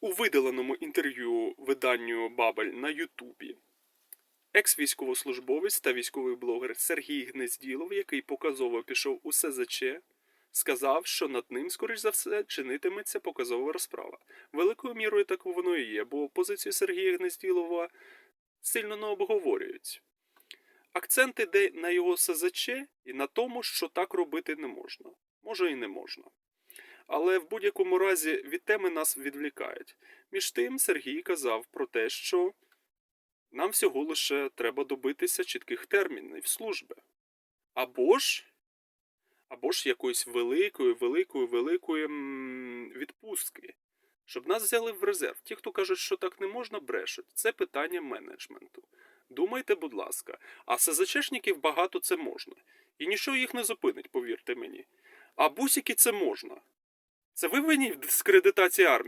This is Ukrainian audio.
У видаленому інтерв'ю виданню Бабель на Ютубі екс-військовослужбовець та військовий блогер Сергій Гнезділов, який показово пішов у СЗЧ, сказав, що над ним, скоріш за все, чинитиметься показова розправа. Великою мірою так воно і є, бо позицію Сергія Гнезділова сильно не обговорюють. Акцент іде на його СЗЧ і на тому, що так робити не можна. Може і не можна. Але в будь-якому разі від теми нас відвлікають. Між тим, Сергій казав про те, що нам всього лише треба добитися чітких термінів служби. Або ж, або ж якоїсь великої, великої, великої відпустки, щоб нас взяли в резерв. Ті, хто кажуть, що так не можна, брешуть. Це питання менеджменту. Думайте, будь ласка, а СЗЧшників багато це можна. І нічого їх не зупинить, повірте мені. А бусики це можна. Це ви винні в дискредитації армії?